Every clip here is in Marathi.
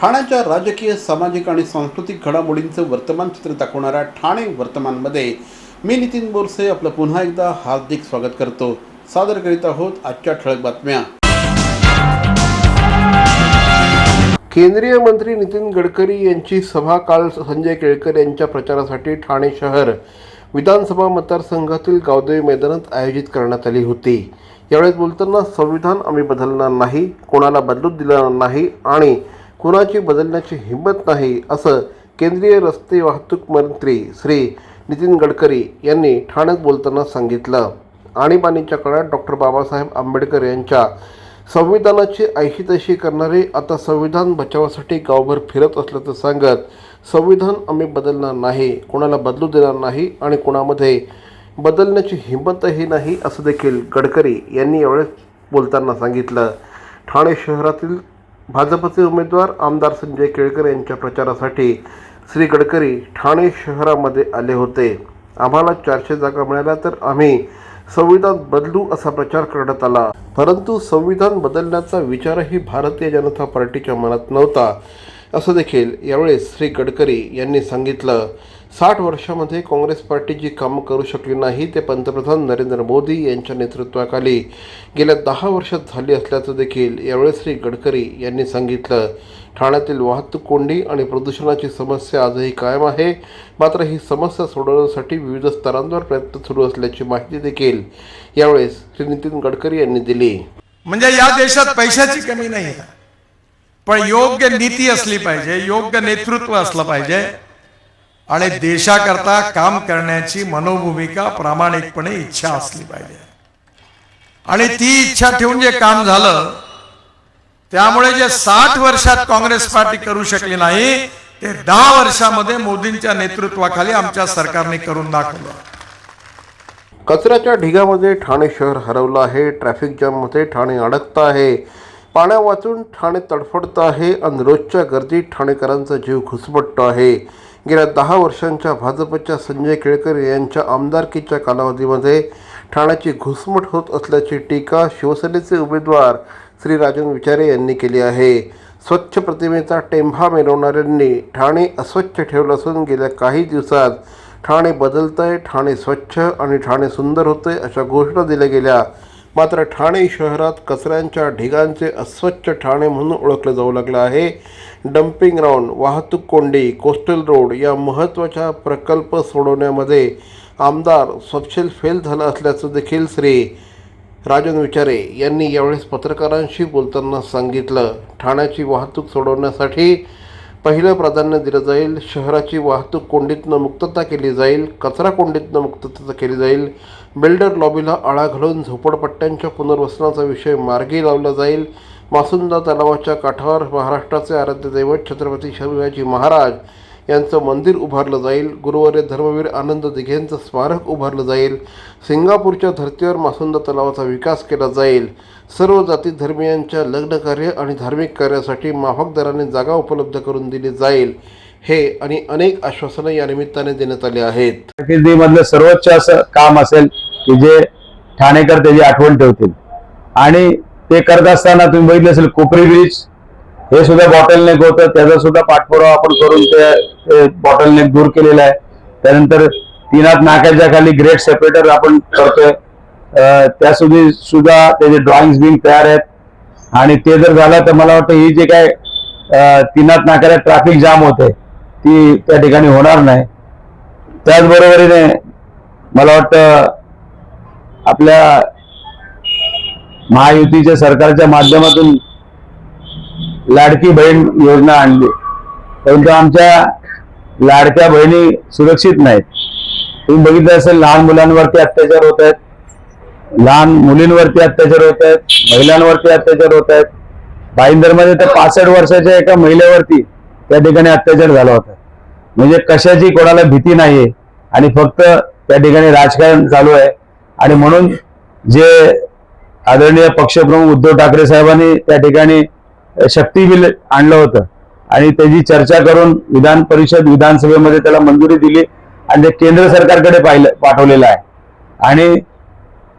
ठाण्याच्या राजकीय सामाजिक आणि सांस्कृतिक घडामोडींचं वर्तमान चित्र दाखवणाऱ्या ठाणे वर्तमानमध्ये मी नितीन बोरसे आपलं पुन्हा एकदा हार्दिक स्वागत करतो. सादर करीत आहोत आजच्या ठळक बातम्या. केंद्रीय मंत्री नितीन गडकरी यांची सभा काल संजय केळकर यांच्या प्रचारासाठी ठाणे शहर विधानसभा मतदारसंघातील गावदेवी मैदानात आयोजित करण्यात आली होती. यावेळेस बोलताना संविधान आम्ही बदलणार नाही कोणाला बदलून दिलं नाही आणि कुणाची बदलण्याची हिंमत नाही असं केंद्रीय रस्ते वाहतूक मंत्री श्री नितीन गडकरी यांनी ठाण्यात बोलताना सांगितलं. आणीबाणीच्या काळात डॉक्टर बाबासाहेब आंबेडकर यांच्या संविधानाची ऐशी तशी करणारे आता संविधान बचावासाठी गावभर फिरत असल्याचं सांगत संविधान आम्ही बदलणार नाही कोणाला बदलू देणार नाही आणि कोणामध्ये बदलण्याची हिंमतही नाही असं देखील गडकरी यांनी यावेळेस बोलताना सांगितलं. ठाणे शहरातील भाजपचे उमेदवार आमदार संजय केळकर यांच्या प्रचारासाठी श्री गडकरी ठाणे शहरामध्ये आले होते. आम्हाला चारशे जागा मिळाल्या तर आम्ही संविधान बदलू असा प्रचार करण्यात आला. परंतु संविधान बदलण्याचा विचारही भारतीय जनता पार्टीच्या मनात नव्हता. असं देखील यावेळेस श्री गडकरी यांनी सांगितलं. साठ वर्षामध्ये काँग्रेस पार्टी जी कामं करू शकली नाही ते पंतप्रधान नरेंद्र मोदी यांच्या नेतृत्वाखाली गेल्या दहा वर्षात झाली असल्याचं देखील यावेळेस श्री गडकरी यांनी सांगितलं. ठाण्यातील वाहतूक कोंडी आणि प्रदूषणाची समस्या आजही कायम आहे मात्र ही समस्या सोडवण्यासाठी विविध स्तरांवर प्रयत्न सुरू असल्याची माहिती देखील यावेळेस श्री नितीन गडकरी यांनी दिली. म्हणजे या देशात पैशाची कमी नाही. पण योग्य नीती असली पाहिजे योग्य नेतृत्व असलं पाहिजे. आणि देशाकरता काम करण्याची मनोभूमिका प्रामाणिकपणे इच्छा असली पाहिजे. आणि ती इच्छा ठेवून जे काम झालं त्यामुळे जे साठ वर्षात काँग्रेस पार्टी करू शकली नाही ते दहा वर्षामध्ये मोदींच्या नेतृत्वाखाली आमच्या सरकारने करून दाखवलं. कचऱ्याच्या ढिगामध्ये ठाणे शहर हरवलं आहे ट्रॅफिक जाममध्ये ठाणे अडकतं आहे. पाण्या वाचून ठाणे तडफडतं आहे आणि रोजच्या गर्दीत ठाणेकरांचा जीव घुसमटतो आहे. गेल्या दहा वर्षांच्या भाजपच्या संजय केळकर यांच्या आमदारकीच्या कालावधीमध्ये ठाण्याची घुसमट होत असल्याची टीका शिवसेनेचे उमेदवार श्री राजन विचारे यांनी केली आहे. स्वच्छ प्रतिमेचा टेंभा मिरवणाऱ्यांनी ठाणे अस्वच्छ ठेवलं असून गेल्या काही दिवसात ठाणे बदलतंय ठाणे स्वच्छ आणि ठाणे सुंदर होतंय अशा घोषणा दिल्या गेल्या. मात्र ठाणे शहरात कचऱ्यांच्या ढिगांचे अस्वच्छ ठाणे म्हणून ओळखलं जाऊ लागलं आहे. डम्पिंग ग्राउंड वाहतूक कोंडी कोस्टल रोड या महत्त्वाच्या प्रकल्प सोडवण्यामध्ये आमदार सपशेल फेल झाला असल्याचं देखील श्री राजन विचारे यांनी यावेळेस पत्रकारांशी बोलताना सांगितलं. ठाण्याची वाहतूक सोडवण्यासाठी पहिलं प्राधान्य दिलं जाईल. शहराची वाहतूक कोंडीतनं मुक्तता केली जाईल. कचरा कोंडीतनं मुक्तता केली जाईल. बिल्डर लॉबीला आळा घालून झोपडपट्ट्यांच्या पुनर्वसनाचा विषय मार्गी लावला जाईल. मासुंदा तलावाच्या काठावर महाराष्ट्राचे आराध्य दैवत छत्रपती शिवाजी महाराज यांचं मंदिर उभारलं जाईल. गुरुवारी धर्मवीर आनंद दिघेंचं स्मारक उभारलं जाईल. सिंगापूरच्या धर्तीवर मासुंदा तलावाचा विकास केला जाईल. सर्व जाती धर्मियांच्या लग्नकार्य आणि धार्मिक कार्यासाठी माफक दराने जागा उपलब्ध करून दिली जाईल. हे आणि अनेक आश्वासनं या निमित्ताने देण्यात आली आहेत. कारकिर्दीमधलं सर्वोच्च असं काम असेल की जे ठाणेकर त्याची आठवण ठेवतील. आणि ते करत असताना तुम्ही बघितलं असेल कोपरी ब्रिज हे सुद्धा बॉटलनेक होतं. त्याचा सुद्धा पाठपुरावा आपण करून ते बॉटलनेक दूर केलेला आहे. त्यानंतर तीनात नाक्याच्या खाली ग्रेट सेपरेटर आपण करतोय. त्या सुधी सुद्धा त्याचे ड्रॉइंग बिंग तयार आहेत. आणि ते जर झालं तर मला वाटतं ही जे काय तीनात तीनाथ नाक्याला ट्रॅफिक जाम होते ती त्या ठिकाणी होणार नाही. त्याचबरोबरीने मला वाटतं आपल्या महायुतीच्या सरकारच्या माध्यमातून लाडकी बहीण योजना आणली. परंतु आमच्या लाडक्या बहिणी सुरक्षित नाहीत. तुम्ही बघितलं असेल लहान मुलांवरती अत्याचार होत आहेत. लहान मुलींवरती अत्याचार होत आहेत. महिलांवरती अत्याचार होत आहेत. भाईंदरमध्ये तर पासष्ट वर्षाच्या एका महिलेवरती त्या ठिकाणी अत्याचार झाला होता. म्हणजे कशाची कोणाला भीती नाहीये. आणि फक्त त्या ठिकाणी राजकारण चालू आहे. आणि म्हणून जे आदरणीय पक्षप्रमुख उद्धव ठाकरे साहेबांनी त्या ठिकाणी शक्ती बिल आणलं होतं. आणि त्याची चर्चा करून विधान परिषद विधानसभेमध्ये त्याला मंजुरी दिली आणि ते केंद्र सरकारकडे पाहिलं पाठवलेलं आहे. आणि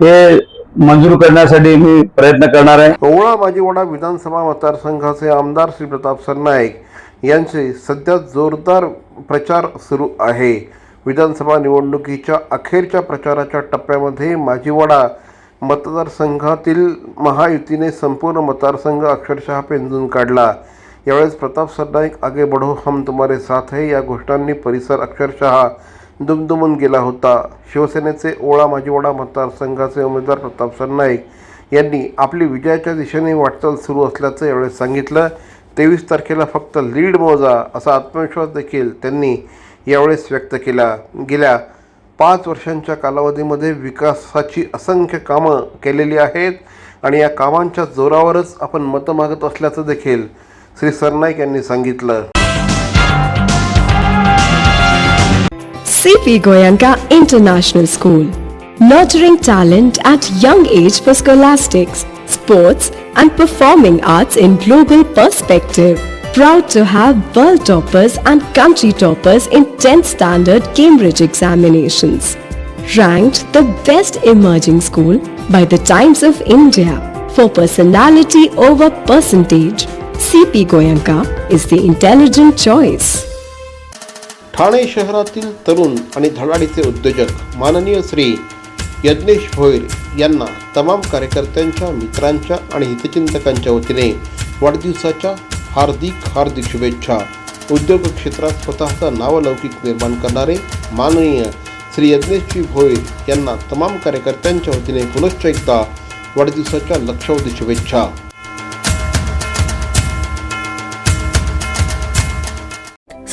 ते मंजूर करण्यासाठी मी प्रयत्न करणार आहे. ओवळा माजीवाडा विधानसभा मतदारसंघाचे आमदार श्री प्रताप सरनाईक यांचे सध्या जोरदार प्रचार सुरू आहे. विधानसभा निवडणुकीच्या अखेरच्या प्रचाराच्या टप्प्यामध्ये माजीवाडा मतदारसंघातील महायुतीने संपूर्ण मतदारसंघ अक्षरशः पेंजून काढला. यावेळेस प्रताप सरनाईक आगे बढो हम तुम्हारे साथ है या घोषणांनी परिसर अक्षरशः दुमदुमून गेला होता. शिवसेनेचे ओळा माजीवाडा मतदारसंघाचे उमेदवार प्रताप सरनाईक यांनी आपली विजयाच्या दिशेने वाटचाल सुरू असल्याचं यावेळेस सांगितलं. तेवीस तारखेला फक्त लीड मोजा असा आत्मविश्वास देखील त्यांनी यावेळेस व्यक्त केला. गेल्या पाच वर्षांच्या कालावधीमध्ये विकासाची असंख्य कामं केलेली आहेत आणि या कामांच्या जोरावरच आपण मतं मागत असल्याचं देखील श्री सरनाईक यांनी सांगितलं. CP Goenka international school nurturing talent at young age for scholastics sports, and performing arts in global perspective. Proud to have world toppers and country toppers in 10th standard Cambridge examinations. Ranked the best emerging school by the Times of India for personality over percentage. CP Goyanka is the intelligent choice. Thane शहरातील तरुण आणि धडाडीचे उद्योजक माननीय श्री यज्ञेश भोईर यांना तमाम कार्यकर्त्यांच्या मित्रांच्या आणि हितचिंतकांच्या वतीने वाढदिवसाच्या हार्दिक हार्दिक शुभेच्छा. उद्योग क्षेत्रात स्वतःचा नावलौकिक निर्माण करणारे माननीय श्री यज्ञेशजी भोईर यांना तमाम कार्यकर्त्यांच्या वतीने पुनश्च एकदा वाढदिवसाच्या लक्षावधी शुभेच्छा.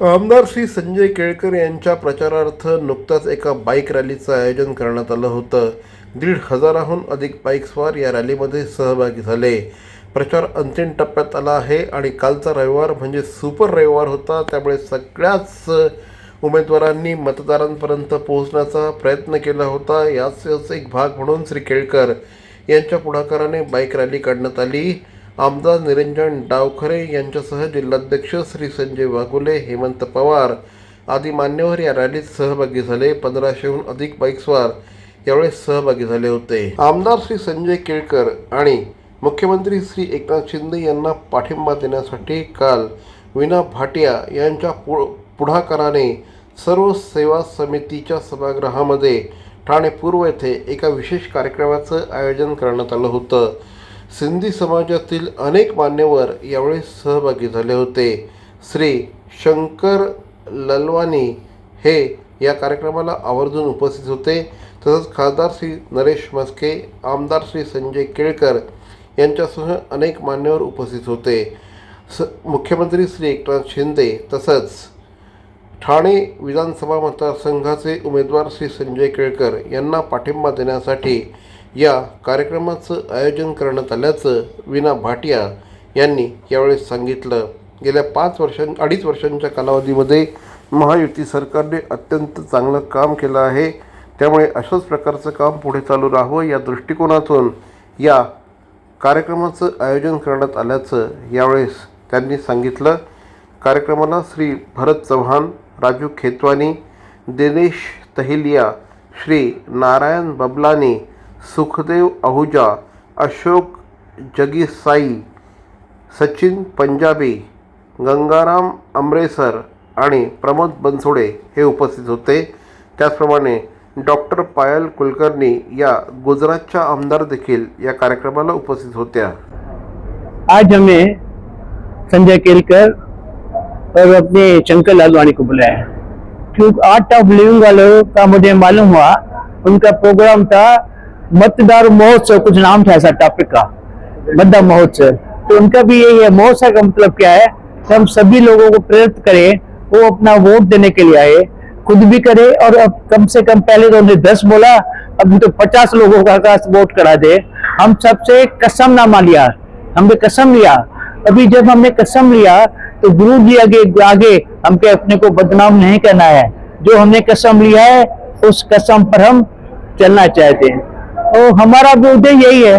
आमदार श्री संजय केळकर यांच्या प्रचारार्थ नुकताच एका बाईक रॅलीचं आयोजन करण्यात आलं होतं. दीड हजाराहून अधिक बाईकस्वार या रॅलीमध्ये सहभागी झाले. प्रचार अंतिम टप्प्यात आला आहे आणि कालचा रविवार म्हणजे सुपर रविवार होता त्यामुळे सगळ्याच उमेदवारांनी मतदारांपर्यंत पोहोचण्याचा प्रयत्न केला होता. याच एक भाग म्हणून श्री केळकर यांच्या पुढाकाराने बाईक रॅली काढण्यात आली. आमदार निरंजन डावखरे यांच्यासह जिल्हाध्यक्ष श्री संजय वाघुले हेमंत पवार आदी मान्यवर या रॅलीत सहभागी झाले. पंधराशेहून अधिक बाईकस्वार यावेळेस सहभागी झाले होते. आमदार श्री संजय केळकर आणि मुख्यमंत्री श्री एकनाथ शिंदे यांना पाठिंबा देण्यासाठी काल विना भाटिया यांच्या पु पुढाकाराने सर्व सेवा समितीच्या सभागृहामध्ये ठाणे पूर्व येथे एका विशेष कार्यक्रमाचं आयोजन करण्यात आलं होतं. सिंधी समाजातील अनेक मान्यवर यावेळी सहभागी झाले होते. श्री शंकर ललवानी हे या कार्यक्रमाला आवर्जून उपस्थित होते. तसंच खासदार श्री नरेश मस्के आमदार श्री संजय केळकर यांच्यासह अनेक मान्यवर उपस्थित होते. स मुख्यमंत्री श्री एकनाथ शिंदे तसंच ठाणे विधानसभा मतदारसंघाचे उमेदवार श्री संजय केळकर यांना पाठिंबा देण्यासाठी या कार्यक्रमाचं आयोजन करण्यात आल्याचं विना भाटिया यांनी यावेळी सांगितलं. गेल्या पाच वर्षां अडीच वर्षांच्या कालावधीमध्ये महायुती सरकारने अत्यंत चांगलं काम केलं आहे. त्यामुळे अशाच प्रकारचं काम पुढे चालू राहावं या दृष्टिकोनातून या कार्यक्रमाचं आयोजन करण्यात आल्याचं यावेळेस त्यांनी सांगितलं. कार्यक्रमाला श्री भरत चव्हाण राजू खेतवानी दिनेश तहिलिया श्री नारायण बबलानी सुखदेव आहुजा अशोक जगीसाई सचिन पंजाबी गंगाराम अमरेसर आणि प्रमोद बनसोडे हे उपस्थित होते. त्याचप्रमाणे डॉक्टर पायल कुलकर्णी या गुजरातच्या आमदार देखील या कार्यक्रमाला उपस्थित होत्या. आज हमें संजय केलकर और अपने शंकर लालवानी को बुलाया क्योंकि आर्ट ऑफ लिविंग वालों का मुझे मालूम हुआ उनका प्रोग्राम था मतदार महोत्सव, कुछ नाम था ऐसा, टॉपिक का मतदार महोत्सव। तो उनका भी यही है, महोत्सव का मतलब क्या है? कि हम सभी लोगों को प्रेरित करें, वो अपना वोट देने के लिए आए, खुद भी करे, और अब कम से कम पहले तो उन्हें दस बोला अब तो पचास लोगों का का वोट करा दे। हम सबसे कसम नामा लिया हमने कसम लिया। अभी जब हमने कसम लिया तो गुरु जी आगे आगे हमके अपने को बदनाम नहीं करना है। जो हमने कसम लिया है, उस कसम पर हम चलना चाहते हैं। और हमारा भी उद्देश्य यही है।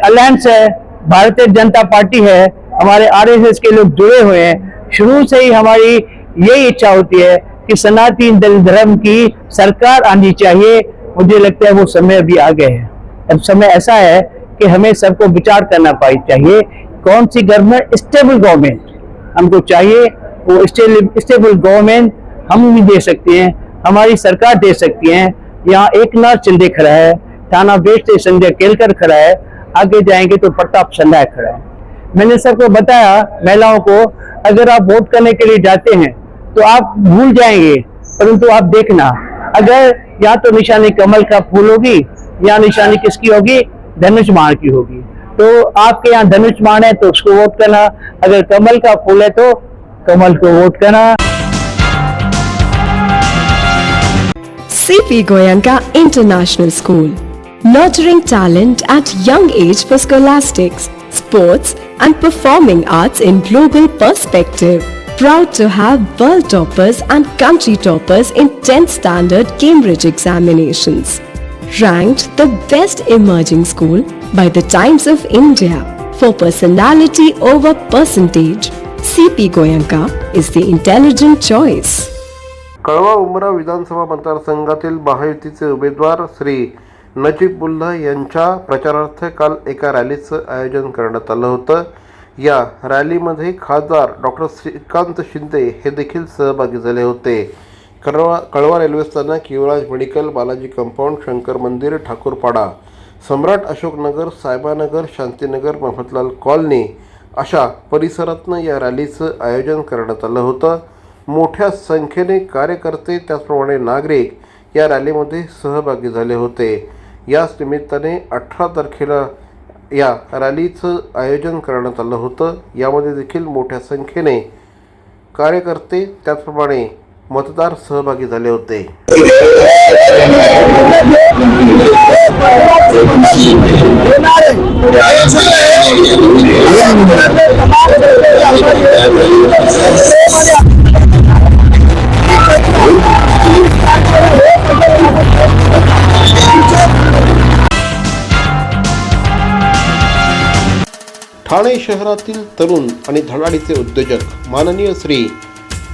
अलायंस है, भारतीय जनता पार्टी है, हमारे आरएसएस के लोग जुड़े हुए हैं। शुरू से ही हमारी यही इच्छा होती है कि सनातन धर्म की सरकार आनी चाहिए। मुझे लगता है वो समय अभी आ गए है। अब समय ऐसा है कि हमें सबको विचार करना पाई चाहिए। कौन सी गवर्नमेंट स्टेबल गवर्नमेंट हमको चाहिए, वो स्टेबल गवर्नमेंट हम भी दे सकते हैं, हमारी सरकार दे सकती है। यहाँ एक नाथ शिंदे खड़ा है। थाना वेस्ट संजय केलकर खड़ा है, आगे जाएँगे तो प्रताप संधाय खड़ा है। मैंने सबको बताया, महिलाओं को, अगर आप वोट करने के लिए जाते हैं तो आप भूल जाएँगे, परंतु आप देखना, अगर या तो निशानी कमल का फूल होगी, या निशानी किसकी होगी, धनुष बाण की होगी। तो आपके यहाँ धनुष बाण है तो उसको वोट करना, अगर कमल का फूल है तो कमल को वोट करना। CP Goyanka international School. Nurturing talent at young age for scholastics, sports, and performing arts in global perspective. Proud to have world toppers and country toppers in 10th standard Cambridge examinations. Ranked the best emerging school by the Times of India for personality over percentage. CP Goyanka is the intelligent choice. कळवा उमरा विधानसभा मतदारसंघातील महायुतीचे उमेदवार श्री नजीबुल्ला यांच्या प्रचारार्थ काल एका रॅलीचं आयोजन करण्यात आलं होतं. या रॅलीमध्ये खासदार डॉक्टर श्रीकांत शिंदे हे देखील सहभागी झाले होते. कळवा कळवा रेल्वे स्थानक युवराज मेडिकल बालाजी कंपाऊंड शंकर मंदिर ठाकूरपाडा सम्राट अशोकनगर सायबानगर शांतीनगर मोहम्मदलाल कॉलनी अशा परिसरातनं या रॅलीचं आयोजन करण्यात आलं होतं. मोठ्या संख्येने कार्यकर्ते त्याचप्रमाणे नागरिक या रॅलीमध्ये सहभागी झाले होते. याच निमित्ताने अठरा तारखेला या रॅलीचं आयोजन करण्यात आलं होतं. यामध्ये देखील मोठ्या संख्येने कार्यकर्ते त्याचप्रमाणे मतदार सहभागी झाले होते. ठाणे शहरातील तरुण आणि धडाडीचे उद्योजक माननीय श्री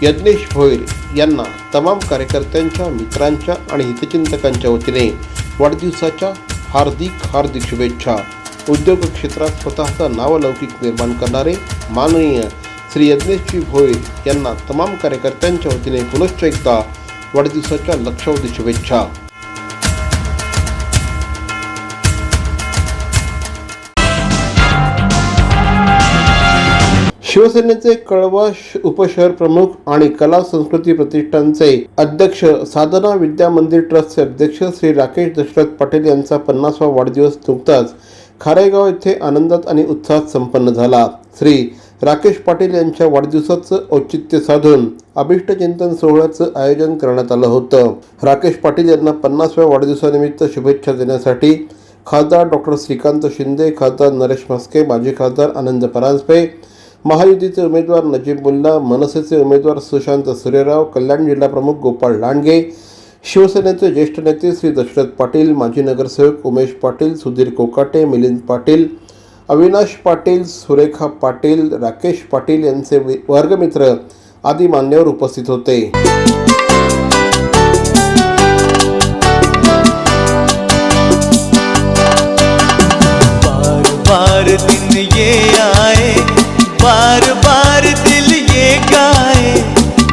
यज्ञेश भोईर यांना तमाम कार्यकर्त्यांच्या मित्रांच्या आणि हितचिंतकांच्या वतीने वाढदिवसाच्या हार्दिक हार्दिक शुभेच्छा. उद्योग क्षेत्रात स्वतःचा नावलौकिक निर्माण करणारे माननीय श्री यज्ञेशजी भोईर यांना तमाम कार्यकर्त्यांच्या वतीने पुनश्च एकदा वाढदिवसाच्या लक्षावधी शुभेच्छा. शिवसेनेचे कळवा श- उपशहर प्रमुख आणि कला संस्कृती प्रतिष्ठानचे अध्यक्ष साधना विद्या मंदिर ट्रस्टचे अध्यक्ष श्री राकेश दशरथ पाटील यांचा पन्नासवा वाढदिवस नुकताच खारेगाव येथे आनंदात आणि उत्साहात संपन्न झाला. श्री राकेश पाटील यांच्या वाढदिवसाचं औचित्य साधून अभिष्ट चिंतन सोहळ्याचं आयोजन करण्यात आलं होतं. राकेश पाटील यांना पन्नासव्या वाढदिवसानिमित्त शुभेच्छा देण्यासाठी खासदार डॉक्टर श्रीकांत शिंदे खासदार नरेश म्हस्के माजी खासदार आनंद परांजपे महायुतीचे उमेदवार नजीब मुल्ला, मनसेचे उमेदवार सुशांत सूर्यराव, कल्याण जिल्हा प्रमुख गोपाळ लांडगे, शिवसेनेचे ज्येष्ठ नेते श्री दशरथ पाटील, माजी नगरसेवक उमेश पाटील, सुधीर कोकाटे, मिलिंद पाटील, अविनाश पाटील, सुरेखा पाटील, राकेश पाटील यांचे वर्गमित्र आदी मान्यवर उपस्थित होते. दिन ये आए बार बार दिल ये गाए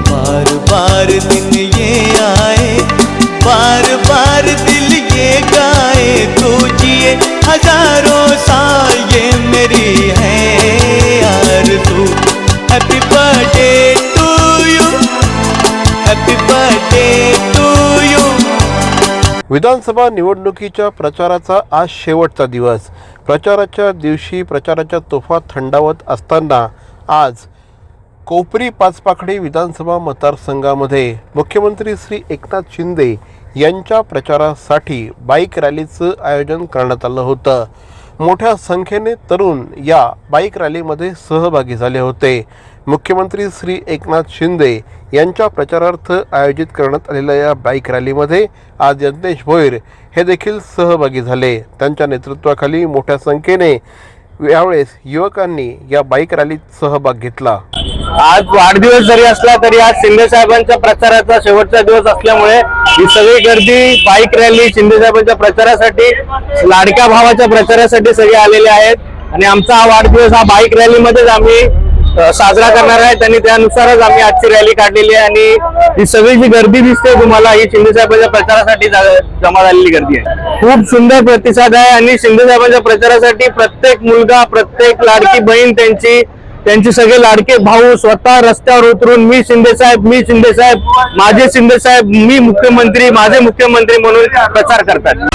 बार बार दिन ये आए बार बार दिल ये गाए तू जिए हजारों साल ये मेरी है यार तू। Happy birthday to you happy birthday विधानसभा निवडणुकीच्या प्रचाराचा आज शेवटचा दिवस. प्रचाराच्या दिवशी प्रचाराच्या तोफा थंडावत असताना आज कोपरी पाचपाखडी विधानसभा मतदारसंघामध्ये मुख्यमंत्री श्री एकनाथ शिंदे यांच्या प्रचारासाठी बाईक रॅलीचं आयोजन करण्यात आलं होतं. मोठ्या संख्येने तरुण या बाईक रॅलीमध्ये सहभागी झाले होते. मुख्यमंत्री श्री एकनाथ शिंदे यांच्या प्रचारार्थ आयोजित करण्यात आलेल्या या बाईक रॅलीमध्ये आज यज्ञेश भोईर हे देखील सहभागी झाले. त्यांच्या नेतृत्वाखाली मोठ्या संख्येने यावेळेस युवकांनी या बाईक रॅलीत सहभाग घेतला. आज वाढदिवस जरी असला तरी आज शिंदे साहेबांच्या प्रचाराचा शेवटचा दिवस असल्यामुळे ही सगळी गर्दी बाईक रॅली शिंदे साहेबांच्या प्रचारासाठी लाडक्या भावाच्या प्रचारासाठी सगळे आलेले आहेत. आणि आमचा हा वाढदिवस हा बाईक रॅलीमध्येच आम्ही साजरा करणार आहेत आणि त्यानुसारच आम्ही आजची रॅली काढलेली आहे आणि ही सगळी जी गर्दी दिसते तुम्हाला ही शिंदे साहेबांच्या प्रचारासाठी जमा झालेली गर्दी आहे. खूप सुंदर प्रतिसाद आहे आणि शिंदे साहेबांच्या प्रचारासाठी प्रत्येक मुलगा प्रत्येक लाडकी बहीण त्यांची त्यांचे सगळे लाडके भाऊ स्वतः रस्त्यावर उतरून मी शिंदे साहेब मी शिंदे साहेब माझे शिंदे साहेब मी मुख्यमंत्री माझे मुख्यमंत्री म्हणून प्रचार करतात.